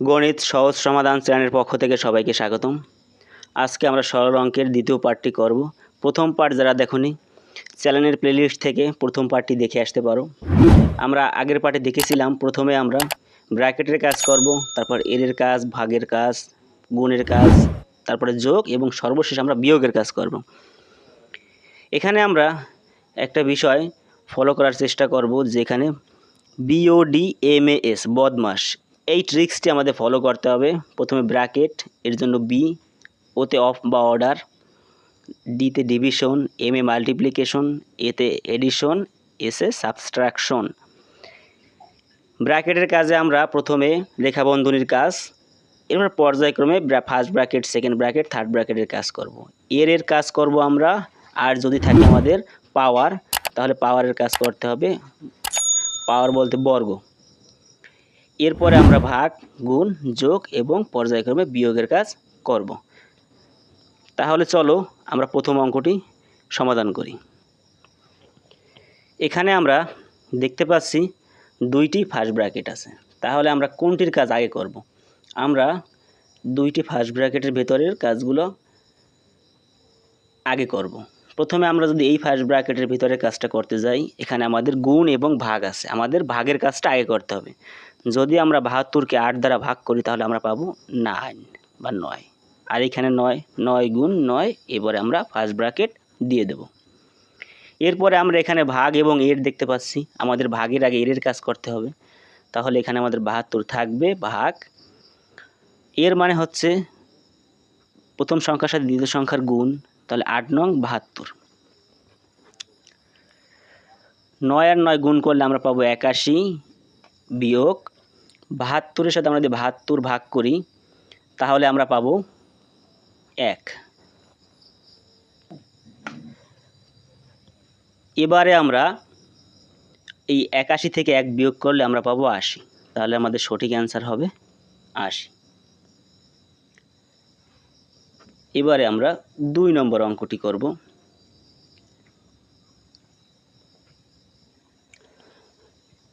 গণিত সহজ সমাধান চ্যানেলের পক্ষ থেকে সবাইকে স্বাগতম। আজকে আমরা সরল অঙ্কের দ্বিতীয় পার্টটি করব। প্রথম পার্ট যারা দেখনি, চ্যানেলের প্লেলিস্ট থেকে প্রথম পার্টটি দেখে আসতে পারো। আমরা আগের পার্টে দেখেছিলাম, প্রথমে আমরা ব্র্যাকেটের কাজ করব, তারপর এরের কাজ, ভাগের কাজ, গুণের কাজ, তারপরে যোগ এবং সর্বশেষ আমরা বিয়োগের কাজ করব। এখানে আমরা একটা বিষয় ফলো করার চেষ্টা করব, যেখানে বিওডি এম এস বদমাস। এই ট্রিক্সটি আমাদের ফলো করতে হবে। প্রথমে ব্র্যাকেট এর জন্য বি ওতে অফ বা অর্ডার ডিতে ডিভিশন এম এ মাল্টিপ্লিকেশন এতে এডিশন এসে সাবস্ট্রাকশন ব্র্যাকেটের কাজে আমরা প্রথমে রেখাবন্ধনীর কাজ এবার পর্যায়ক্রমে first bracket second bracket third ব্র্যাকেটের কাজ করব। এর এর কাজ করব আমরা, আর যদি থাকে আমাদের পাওয়ার তাহলে পাওয়ারের কাজ করতে হবে। পাওয়ার বলতে বর্গ। এরপরে আমরা ভাগ, গুণ, যোগ এবং পর্যায়ক্রমে বিয়োগের কাজ করব। তাহলে চলো আমরা প্রথম অঙ্কটি সমাধান করি। এখানে আমরা দেখতে পাচ্ছি দুইটি ফার্স্ট ব্র্যাকেট আছে। তাহলে আমরা কোনটির কাজ আগে করব? আমরা দুইটি ফার্স্ট ব্র্যাকেটের ভেতরের কাজগুলো আগে করব। প্রথমে আমরা যদি এই ফার্স্ট ব্র্যাকেটের ভিতরে কাজটা করতে যাই, এখানে আমাদের গুণ এবং ভাগ আছে। আমাদের ভাগের কাজটা আগে করতে হবে। যদি আমরা বাহাত্তরকে আট দ্বারা ভাগ করি, তাহলে আমরা পাবো নাইন বা নয়। আর এখানে নয় নয় গুণ নয়, এবারে আমরা ফার্স্ট ব্র্যাকেট দিয়ে দেব। এরপরে আমরা এখানে ভাগ এবং এর দেখতে পাচ্ছি, আমাদের ভাগের আগে এর কাজ করতে হবে। তাহলে এখানে আমাদের বাহাত্তর থাকবে ভাগ। এর মানে হচ্ছে প্রথম সংখ্যার সাথে দ্বিতীয় সংখ্যার গুণ, তাহলে আট নং বাহাত্তর। নয় আর নয় গুণ করলে আমরা পাবো একাশি বিয়োগ বাহাত্তরের সাথে আমরা যদি বাহাত্তর ভাগ করি, তাহলে আমরা পাবো এক। এবারে আমরা এই একাশি থেকে এক বিয়োগ করলে আমরা পাবো আশি। তাহলে আমাদের সঠিক অ্যান্সার হবে আশি। এবারে আমরা দুই নম্বর অঙ্কটি করব।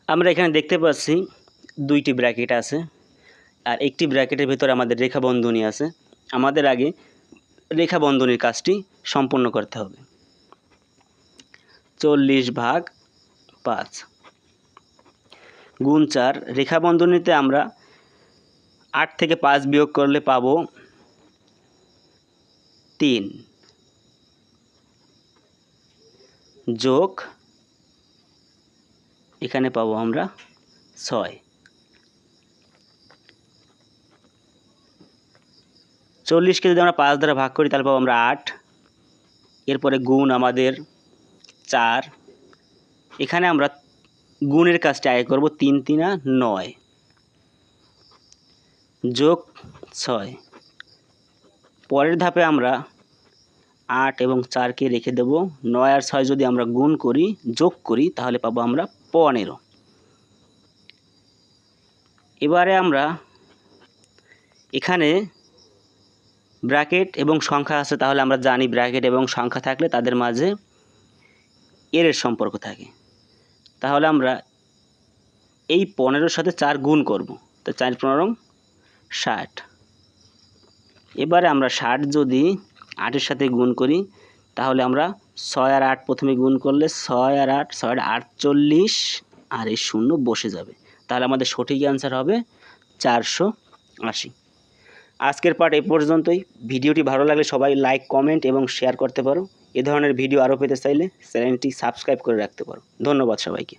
আমরা এখানে দেখতে পাচ্ছি দুইটি ব্র্যাকেট আছে আর একটি ব্র্যাকেটের ভিতরে আমাদের রেখা বন্ধনী আছে। আমাদের আগে রেখা বন্ধনীর কাজটি সম্পন্ন করতে হবে। চল্লিশ ভাগ পাঁচ গুণ চার রেখা বন্ধনীতে আমরা আট থেকে পাঁচ বিয়োগ করলে পাবো তিন। যোগ এখানে পাবো আমরা ছয়। চল্লিশকে যদি আমরা পাঁচ দ্বারা ভাগ করি, তাহলে পাবো আমরা আট। এরপরে গুণ আমাদের চার। এখানে আমরা গুণের কাজটা আগে করব, তিন, তিনা নয়। যোগ ছয়। পরের ধাপে আমরা আট এবং চারকে রেখে দেব। নয় আর ছয় যদি আমরা গুণ করি, যোগ করি, তাহলে পাবো আমরা পনেরো। এবারে আমরা এখানে ব্র্যাকেট এবং সংখ্যা আছে, তাহলে আমরা জানি ব্র্যাকেট এবং সংখ্যা থাকলে তাদের মাঝে এর সম্পর্ক থাকে। তাহলে আমরা এই পনেরোর সাথে চার গুণ করব, তো চার পনেরো, ষাট। এবারে আমরা ষাট যদি আটের সাথে গুণ করি, তাহলে আমরা ছয় আর আট প্রথমে গুণ করলে ছয় আর আট, ছয় আটচল্লিশ আর এই শূন্য বসে যাবে। তাহলে আমাদের সঠিক অ্যান্সার হবে চারশো আশি। আজকের পার্ট এ পর্যন্তই। ভিডিওটি ভালো লাগলে সবাই লাইক কমেন্ট এবং শেয়ার করতে পারো। এ ধরনের ভিডিও আরও পেতে চাইলে চ্যানেলটি সাবস্ক্রাইব করে রাখতে পারো। ধন্যবাদ সবাইকে।